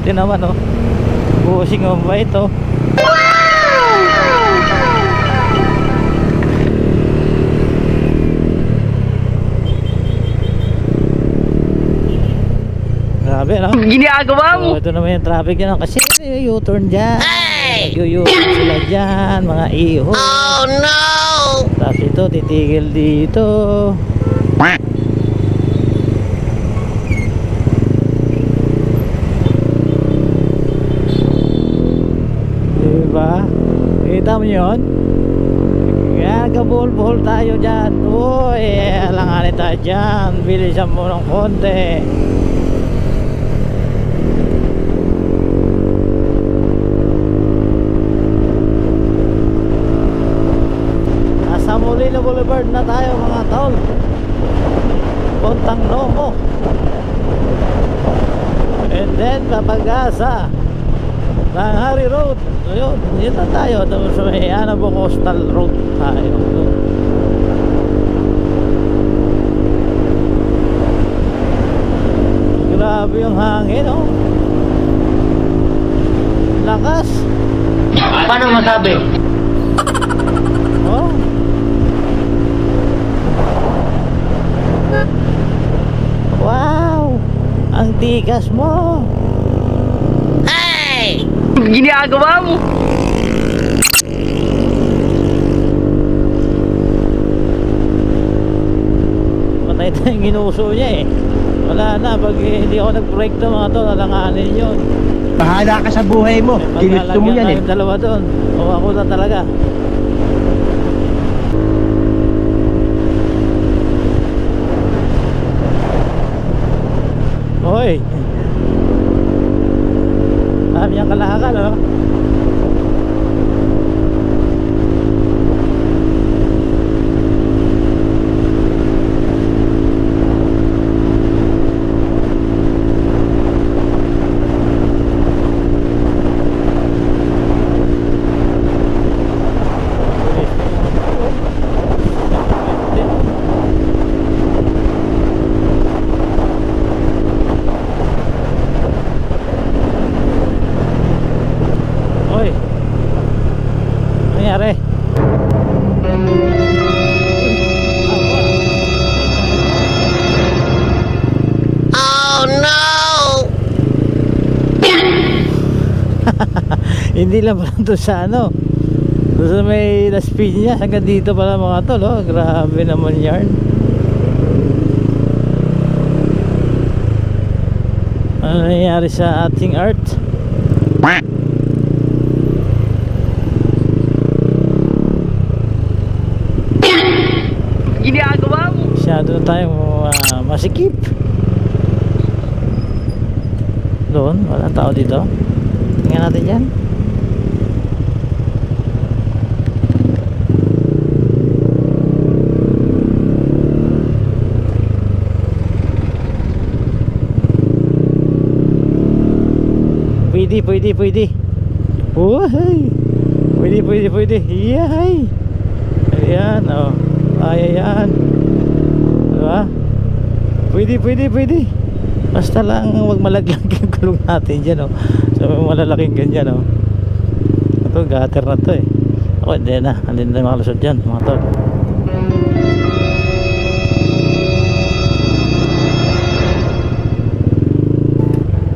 Buti naman oh. Busing oh, mabait oh. Grabe no? Ginagawa mo. So, ito naman yung traffic yan. Kasi U-turn dyan. Nag-U-turn sila dyan, mga iho. Oh no! Tapos ito, titigil dito. Diba? Kita mo yun? Kaya nagka-buhol-buhol tayo dyan. Uy, alanganin tayo dyan. Bilisan mo ng konti. Nasa Molino Boulevard na tayo mga tol. Puntang Nomo. And then Papagasa. Langhari Road. Ayun, yun na tayo. Tapos may Anabo Coastal Road tayo. Grabe yung hangin, oh. Lakas. Paano masabi? Oh. Wow! Ang tikas mo! Ginagawa mo. Patay tayong ginuso niya eh. Wala na, pag hindi ako nag-break to mga to, alanganin yun. Bahala ka sa buhay mo. Ginusto mo yan eh. Dalawa doon. O ako na talaga. Hindi lang pala to sa ano. Doon sa may Las Piñas, hanggang dito pala mga tol, oh. Grabe naman yarn. Ano nangyayari sa ating art? Ginagawa mo. Masyado na tayong ah, masikip. Doon, walang tao dito. Tingnan natin dyan. Pwede, pwede, pwede. Uhay! Pwede, pwede, pwede. Yahay! Ayan, oh. Ay, ayan. Diba? Pwede, pwede, pwede. Basta lang wag malaglag yung gulong natin dyan, oh. So, malalaking ganyan, oh. Ito, gutter na to, eh. Ako, hindi na. Hindi na makalusot dyan, mga tol.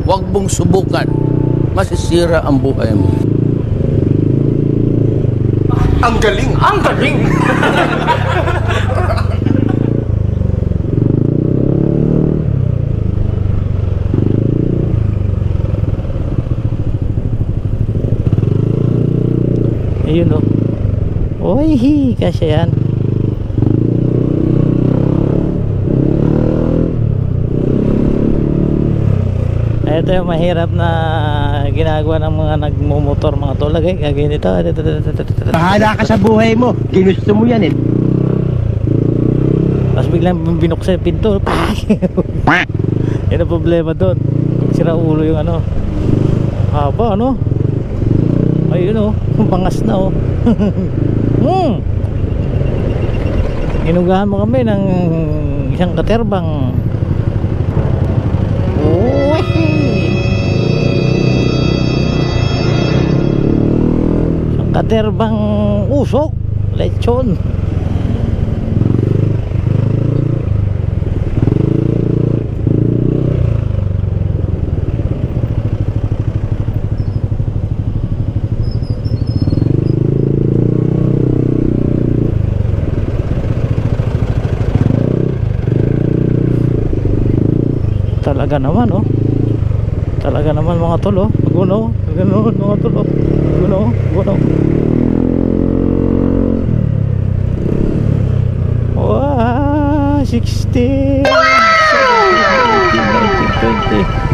Huwag mong subukan. Masisira ang buhay mo. Ang galing! Ang galing! Ayun, oh. Oy, hi, kasya yan. Ito yung mahirap na ginagawa ng mga nagmumotor mga tolagay. Gagawin ito. Bahala ka sa buhay mo. Ginusto mo yan eh. Tapos biglang binuksan yung pinto. Yan ang problema doon. Sira ulo yung ano. Haba, ano? Ayun, oh. Pangas na, oh. hmm. Inugahan mo kami ng isang katerbang. Uy! Katerbang usok. Lechon. Talaga naman oh. Talaga naman mga tol oh. Guno, guno mga tol oh. Guno, guno. Wow, 60. 70, 80, 90, 20.